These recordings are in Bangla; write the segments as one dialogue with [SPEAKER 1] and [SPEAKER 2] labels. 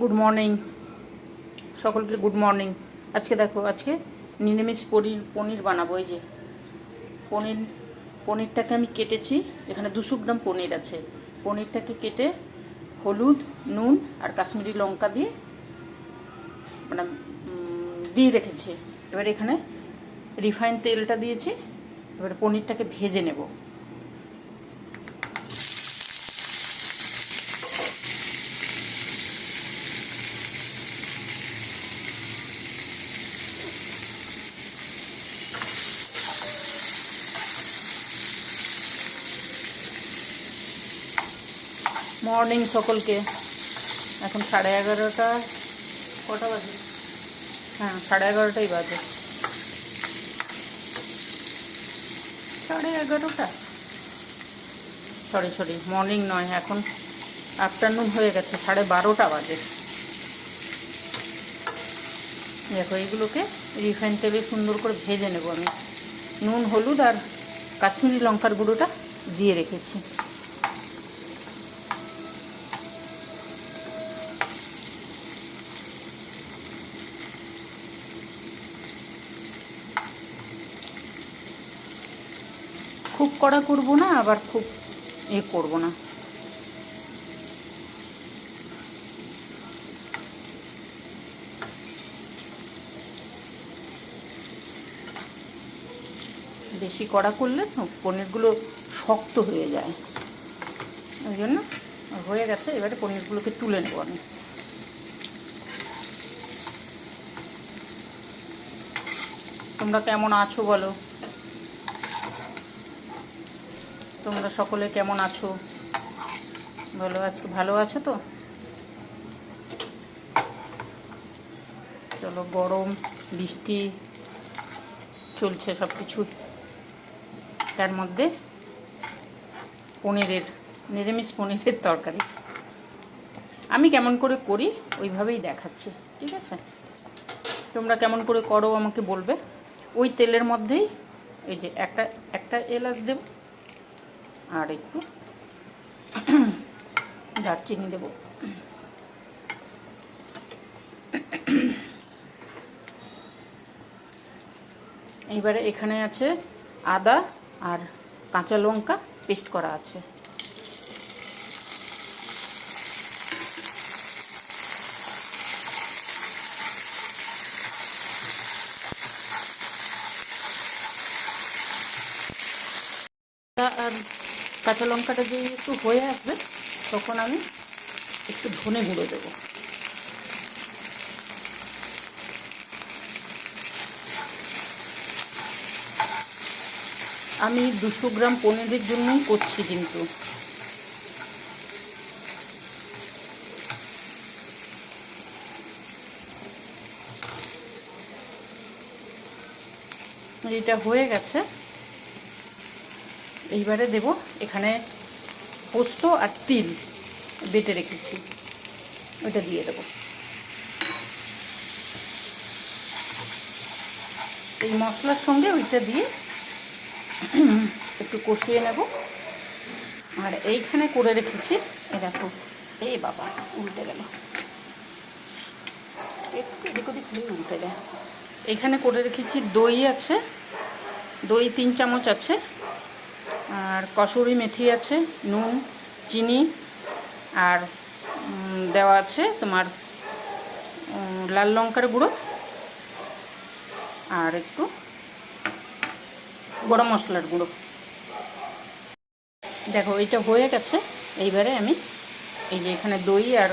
[SPEAKER 1] গুড মর্নিং সকলকে গুড মর্নিং আজকে দেখো, আজকে নিরামিষ পনির পনির বানাবো, এই যে। পনির, পনিরটাকে আমি কেটেছি, এখানে দুশো গ্রাম পনির আছে। পনিরটাকে কেটে হলুদ, নুন আর কাশ্মীরি লঙ্কা দিয়ে মানে দিয়ে রেখেছি। এবার এখানে রিফাইন তেলটা দিয়েছি, এবার পনিরটাকে ভেজে নেব। মর্নিং সকলকে। এখন সাড়ে এগারোটা। কটা বাজে? হ্যাঁ সাড়ে এগারোটাই বাজে। সাড়ে এগারোটা? সরি সরি, মর্নিং নয়, এখন আফটারনুন হয়ে গেছে, সাড়ে বারোটা বাজে। দেখো, এইগুলোকে রিফাইন তেলে সুন্দর করে ভেজে নেব আমি। নুন, হলুদ আর কাশ্মীরি লঙ্কার গুঁড়োটা দিয়ে রেখেছি। খুব কড়া করব না, আবার খুব এ করব না। বেশি কড়া করলে পনিরগুলো শক্ত হয়ে যায়। ওই জন্য হয়ে গেছে, এবারে পনিরগুলোকে তুলে নেব আমি। তোমরা কেমন আছো বলো? তোমরা সকলে কেমন আছো? ভালো আজকে ভালো আছো তো? চলো, গরম, বৃষ্টি চলছে সব কিছু তার মধ্যে পনিরের, নিরামিষ পনিরের তরকারি। আমি কেমন করে করি, ওইভাবেই দেখাচ্ছি, ঠিক আছে? তোমরা কেমন করে করো, আমাকে বলবে। ওই তেলের মধ্যেই এই যে একটা একটা এলাচ দেব। আর একটু দারচিনি দেব। এইবারে এখানে আছে আদা আর কাঁচা লঙ্কা পেস্ট করা আছে আদা আর কাঁচা লঙ্কাটা দিয়ে একটু হয়ে আসবে, তখন আমি একটু ধনে গুঁড়ো দেবো। আমি দুশো গ্রাম পনিরের জন্যই করছি কিন্তু। এটা হয়ে গেছে। এইবারে দেব এখানে পোস্ত আর তিল বেটে রেখেছি। ওইটা দিয়ে দেব। এই মশলার সঙ্গে ওইটা দিয়ে একটু কষিয়ে নেব। আর এইখানে করে রেখেছি এ দেখো এই বাবা, উল্টে গেল। একটু এদিক ওদিক উল্টে এখানে করে রেখেছি দই আছে, দই তিন চামচ আছে। আর কসুরি মেথি আছে, নুন, চিনি, আর দেওয়া আছে তোমার লাল লঙ্কার গুঁড়ো, আর একটু গরম মশলার গুঁড়ো। দেখো, এইটা হয়ে গেছে। এইবারে আমি এই যে এখানে দই আর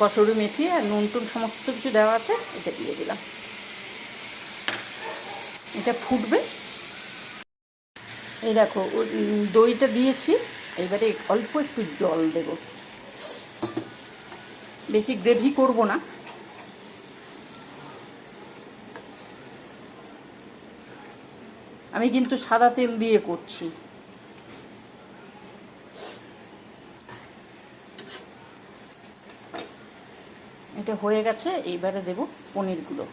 [SPEAKER 1] কসুরি মেথি আর নুন টুন সমস্ত কিছু দেওয়া আছে, এটা দিয়ে দিলাম। এটা ফুটবে। এই দেখো দইটা দিয়েছি, এবারে অল্প একটু জল দেব। বেশি গ্রেভি করব না। আমি কিন্তু সাদা তেল দিয়ে করছি। এটা হয়ে গেছে, এইবারে দেব পনিরগুলো।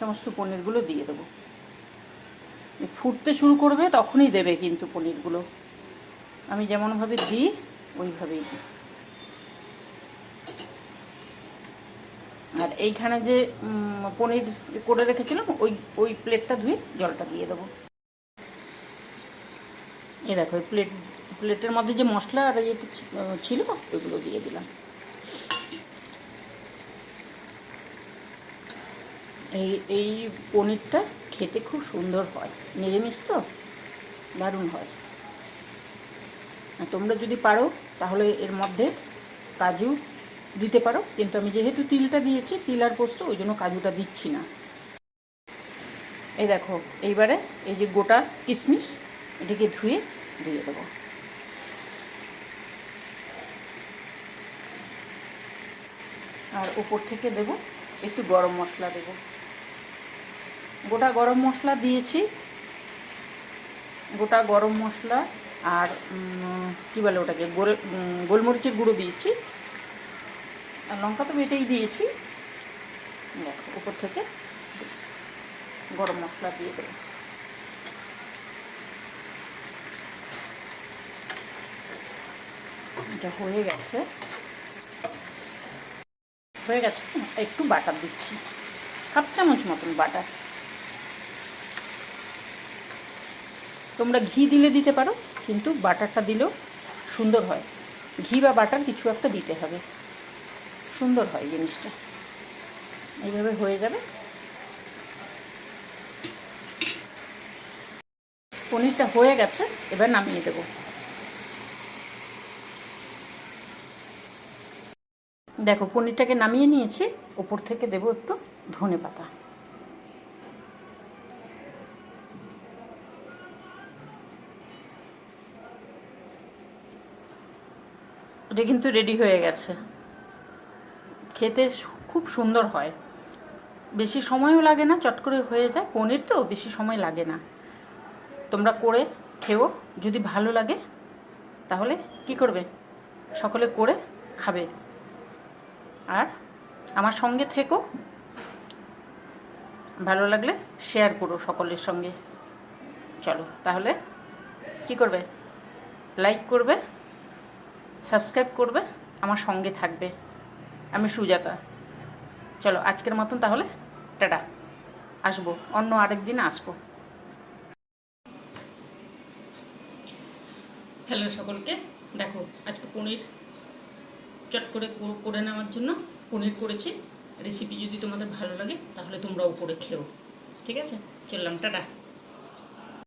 [SPEAKER 1] সমস্ত পনিরগুলো দিয়ে দেবো। ফুটতে শুরু করবে, তখনই দেবে কিন্তু পনিরগুলো। আমি যেমনভাবে দিই, ওইভাবেই দিই। আর এইখানে যে পনির করে রেখেছিলাম, ওই ওই প্লেটটা ধুয়ে জলটা দিয়ে দেবো। এ দেখো প্লেট, প্লেটের মধ্যে যে মশলা আর যেটা ছিল, ওইগুলো দিয়ে দিলাম। এই এই পনিরটা খেতে খুব সুন্দর হয়। নিরামিষ তো? দারুণ হয়। তোমরা যদি পারো, তাহলে এর মধ্যে কাজু দিতে পারো। কিন্তু আমি যেহেতু তিলটা দিয়েছি, তিল আর পোস্ত, ওই জন্য কাজুটা দিচ্ছি না। এই দেখো, এইবারে এই যে গোটা কিশমিশ এটিকে ধুয়ে দিয়ে দেবো। আর উপর থেকে দেব, একটু গরম মশলা দেব। গোটা গরম মশলা দিয়েছি। গোটা গরম মশলা আর কি বলে ওটাকে, গোল গোলমরিচের গুঁড়ো দিয়েছি। আর লঙ্কা তো বেটেই দিয়েছি। দেখো, উপর থেকে গরম মশলা দিয়ে দেবো। এটা হয়ে গেছে। হয়ে গেছে, একটু বাটার দিচ্ছি। হাফ চামচ মতন বাটার। তোমরা ঘি দিলে দিতে পারো, কিন্তু বাটারটা দিলেও সুন্দর হয়। ঘি বা বাটার কিছু একটা দিতে হবে। সুন্দর হয় জিনিসটা। এইভাবে হয়ে যাবে। পনিরটা হয়ে গেছে, এবার নামিয়ে দেবো। দেখো, পনিরটাকে নামিয়ে নিয়েছি, ওপর থেকে দেবো একটু ধনে পাতা এটা কিন্তু রেডি হয়ে গেছে। খেতে খুব সুন্দর হয়। বেশি সময়ও লাগে না, চট করে হয়ে যায়। পনির তো বেশি সময় লাগে না। তোমরা করে খেও, যদি ভালো লাগে, তাহলে কি করবে? সকলে করে খাবে। আর আমার সঙ্গে থেকো। ভালো লাগলে শেয়ার করো সকলের সঙ্গে। চলো, তাহলে কি করবে? লাইক করবে। সাবস্ক্রাইব করবে, আমার সঙ্গে থাকবে। আমি সুজাতা। চলো, আজকের মতন তাহলে, টাটা। আসব, অন্য আরেক দিন আসব। হ্যালো সকলকে, দেখো, আজকে পনির চট করে করে নেওয়ার জন্য পনির করেছি। রেসিপি যদি তোমাদের ভালো লাগে, তাহলে তোমরাও করে খেও। ঠিক আছে? চললাম, টাটা।